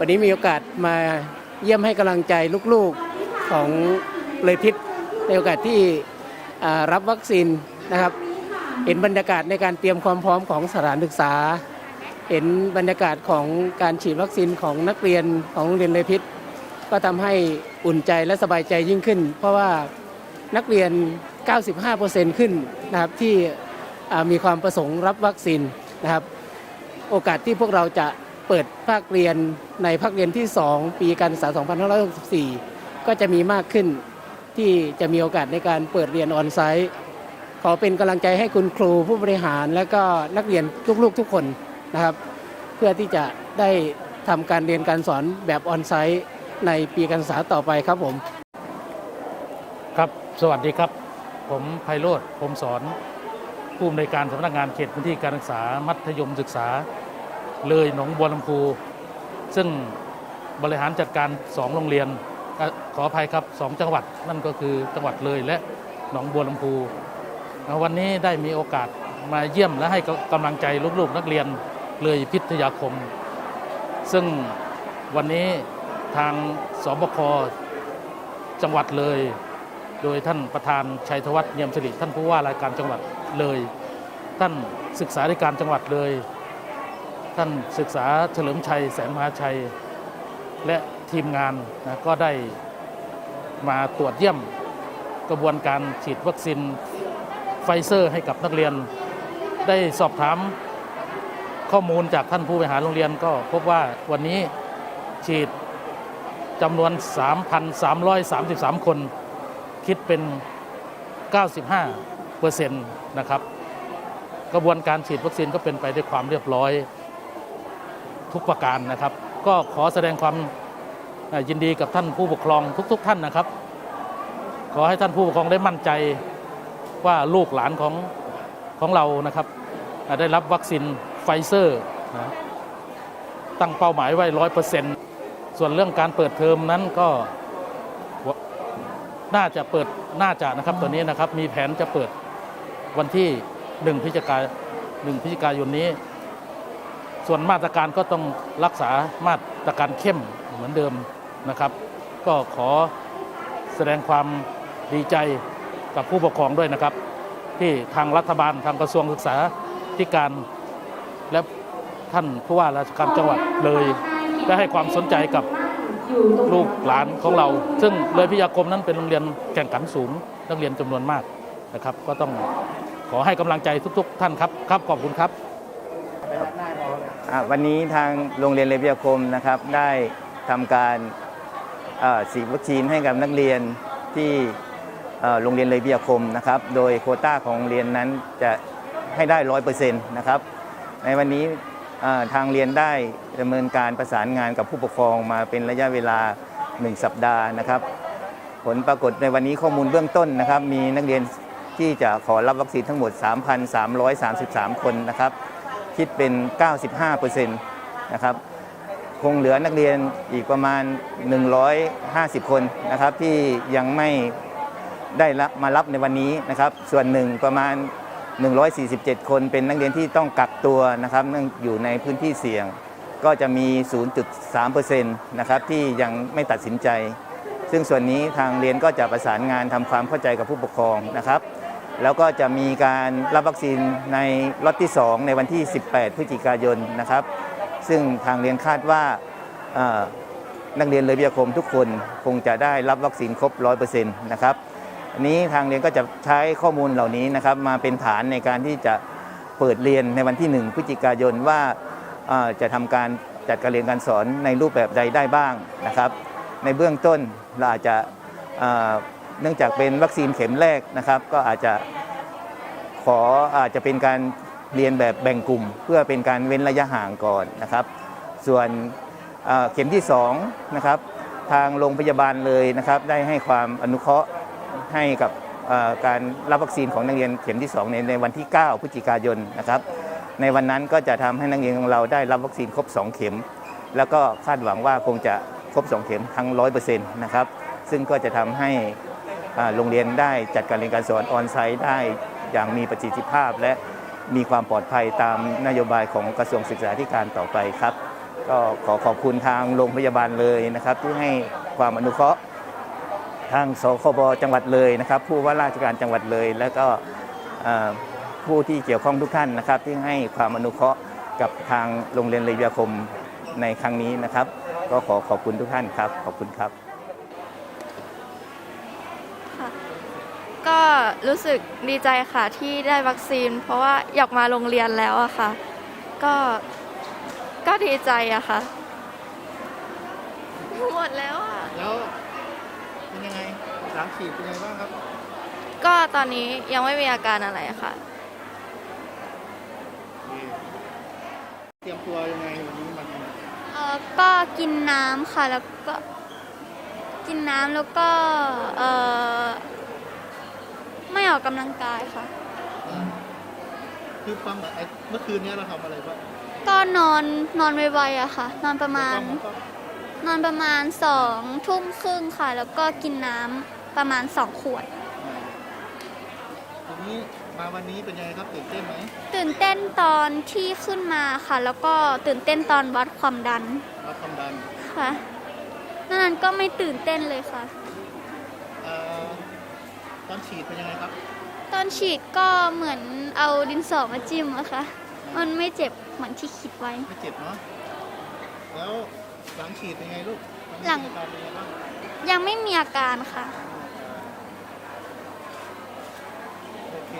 วันนี้มีโอกาสมาเยี่ยมให้กำลังใจลูกๆของเลยพิษในโอกาสที่รับวัคซีนนะครับ เห็นบรรยากาศในการเตรียมความพร้อมของสถานศึกษา เห็นบรรยากาศของการฉีดวัคซีนของนักเรียนของโรงเรียนเลยพิษก็ทำให้อุ่นใจและสบายใจยิ่งขึ้น เพราะว่านักเรียน 95%ขึ้นนะครับที่มีความประสงค์รับวัคซีนนะครับ โอกาสที่พวกเราจะเปิดภาคเรียน ในภาคเรียนที่ 2 ปีการศึกษา 2564 ก็จะมีมากขึ้นที่จะมีโอกาสในการเปิดเรียนออนไซต์ ขอเป็นกำลังใจให้คุณครูผู้บริหาร และก็นักเรียนลูกๆทุกคนนะครับ เพื่อที่จะได้ทำการเรียนการสอนแบบออนไซต์ในปีการศึกษาต่อไปครับผม ครับ สวัสดีครับ ผมไพโรธพรหมสอนผู้อำนวยการสำนักงานเขตพื้นที่การศึกษามัธยมศึกษา เลยหนองบัวลำพู ซึ่งบริหารจัดการ 2 โรงเรียน ขออภัยครับ 2 จังหวัดนั่นก็คือจังหวัดเลยและหนองบัวลำพู วันนี้ได้มีโอกาสมาเยี่ยมและให้กำลังใจลูกๆนักเรียนเลยพิทยาคม ซึ่งวันนี้ทางสบคจังหวัดเลย โดยท่านประธานชัยธวัฒน์เนียมสิริท่านผู้ว่าราชการจังหวัดเลย ท่านศึกษาธิการจังหวัดเลย ท่านศึกษาเฉลิมชัยแสนมหาชัย และทีมงานนะก็ได้มาตรวจเยี่ยมกระบวนการฉีดวัคซีนไฟเซอร์ให้กับนักเรียน ได้สอบถามข้อมูลจากท่านผู้บริหารโรงเรียนก็พบว่าวันนี้ฉีดจำนวน 3,333 คน คิดเป็น 95เปอร์เซ็นต์นะครับ กระบวนการฉีดวัคซีนก็เป็นไปด้วยความเรียบร้อย ทุกประการนะครับ ก็ขอแสดงความยินดีกับท่านผู้ปกครองทุกๆท่านนะครับ ขอให้ท่านผู้ปกครองได้มั่นใจว่าลูกหลานของของเรานะครับได้รับวัคซีนไฟเซอร์นะตั้งเป้าหมายไว้ร้อยเปอร์เซ็นต์ส่วนเรื่องการเปิดเทอมนั้นก็น่าจะเปิดน่าจะนะครับตัวนี้นะครับมีแผนจะเปิดวันที่ 1 พฤศจิกายน1พฤศจิกายนนี้ ส่วนมาตรการก็ต้องรักษามาตรการเข้มเหมือนเดิมนะครับ ก็ขอแสดงความดีใจกับผู้ปกครองด้วยนะครับ ที่ทางรัฐบาลทางกระทรวงศึกษาธิการ และท่านผู้ว่าราชการจังหวัดเลยได้ให้ความสนใจกับลูกหลานของเรา ซึ่งเลยพิยาคมนั้นเป็นโรงเรียนแข่งขันสูงนักเรียนจำนวนมากนะครับ ก็ต้องขอให้กำลังใจทุก ๆ ท่านครับครับขอบคุณครับ วันนี้ทางโรงเรียนเลวิยาคมนะครับได้ทำการฉีดวัคซีนให้กับนักเรียนที่โรงเรียนเลวิยาคมนะครับ โดยโคต้าของโรงเรียนนั้นจะให้ได้ร้อยเปอร์เซ็นต์นะครับ ในวันนี้ทางเรียนได้ดำเนินการประสานงานกับผู้ปกครองมาเป็นระยะเวลา 1 สัปดาห์นะครับ ผลปรากฏในวันนี้ข้อมูลเบื้องต้นนะครับ มีนักเรียนที่จะขอรับวัคซีนทั้งหมด 3,333 คนนะครับ คิดเป็น 95%นะครับคงเหลือนักเรียนอีกประมาณ 150 คนนะครับที่ยังไม่ได้รับมารับในวันนี้นะครับ ส่วนหนึ่งประมาณ 147 คนเป็นนักเรียนที่ต้องกักตัวนะครับเนื่องอยู่ในพื้นที่เสี่ยง ก็จะมี 0.3%นะครับที่ยังไม่ตัดสินใจ ซึ่งส่วนนี้ทางเรียนก็จะประสานงานทำความเข้าใจกับผู้ปกครองนะครับ แล้วก็จะมีการรับวัคซีนในล็อตที่ 2 ในวันที่ 18 พฤศจิกายนนะครับ ซึ่งทางเรียนคาดว่านักเรียนเลยวิทยาคมทุกคนคงจะได้รับวัคซีนครบ 100%นะครับอันนี้ทางเรียนก็จะใช้ข้อมูลเหล่านี้นะครับมาเป็นฐานในการที่จะเปิดเรียนในวันที่ 1 พฤศจิกายนว่าจะทำการจัดการเรียนการสอนในรูปแบบใดได้บ้างนะครับ ในเบื้องต้นเราอาจจะ เนื่องจากเป็นวัคซีนเข็มแรกนะครับ ก็อาจจะขออาจจะเป็นการเรียนแบบแบ่งกลุ่ม เพื่อเป็นการเว้นระยะห่างก่อนนะครับ ส่วนเข็มที่2นะครับทางโรงพยาบาลเลยนะครับ ได้ให้ความอนุเคราะห์ให้กับการรับวัคซีนของนักเรียนเข็มที่2ในในวันที่ 9 พฤศจิกายนนะครับ ในวันนั้นก็จะทำให้นักเรียนของเราได้รับวัคซีนครบ 2 เข็ม แล้วก็คาดหวังว่าคงจะครบ 2 เข็มทั้ง 100%นะครับ ซึ่งก็จะทำให้ โรงเรียนได้จัดการเรียนการสอนออนไซต์ได้อย่างมีประสิทธิภาพ และมีความปลอดภัยตามนโยบายของกระทรวงศึกษาธิการต่อไปครับ ก็ขอขอบคุณทางโรงพยาบาลเลยนะครับที่ให้ความอนุเคราะห์ทางสคบจังหวัดเลยนะครับ ผู้ว่าราชการจังหวัดเลย แล้วก็ผู้ที่เกี่ยวข้องทุกท่านนะครับ ที่ให้ความอนุเคราะห์กับทางโรงเรียนเลยวิทยาคมในครั้งนี้นะครับ ก็ขอขอบคุณทุกท่านครับ ขอบคุณครับ ค่ะ ก็รู้สึกดีใจค่ะที่ได้วัคซีน เพราะว่าอยากมาโรงเรียนแล้วอะค่ะ ก็ก็ดีใจอะค่ะ หมดแล้วอะแล้วเป็นยังไงหลังฉีดเป็นยังไงบ้างครับ ก็ตอนนี้ยังไม่มีอาการอะไรค่ะ เตรียมตัวยังไงวันนี้มันเอ่อก็กินน้ำค่ะแล้วก็ กินน้ำแล้วก็เอ่อไม่ ออกกำลังกายค่ะ คือฟังแบบไอ้เมื่อคืนเนี้เราทำอะไรบ้างก็นอนนอนไวๆอะค่ะ นอนประมาณฟังฟังนอนประมาณสองทุ่มครึ่งค่ะ แล้วก็กินน้ำประมาณสองขวด ทีนี้มาวันนี้เป็นยังไงครับตื่นเต้นไหมตื่นเต้นตอนที่ขึ้นมาค่ะ แล้วก็ตื่นเต้นตอนวัดความดันรับความดันค่ะนอกนั้นก็ไม่ตื่นเต้นเลยค่ะเอ่อ ตอนฉีดเป็นยังไงครับ ตอนฉีดก็เหมือนเอาดินสอมาจิ้มอะค่ะมันไม่เจ็บเหมือนที่คิดไว้ ไม่เจ็บเนาะ แล้วหลังฉีดเป็นยังไงลูกหลังอาการเป็นยังไงบ้างยังไม่มีอาการค่ะ โอเค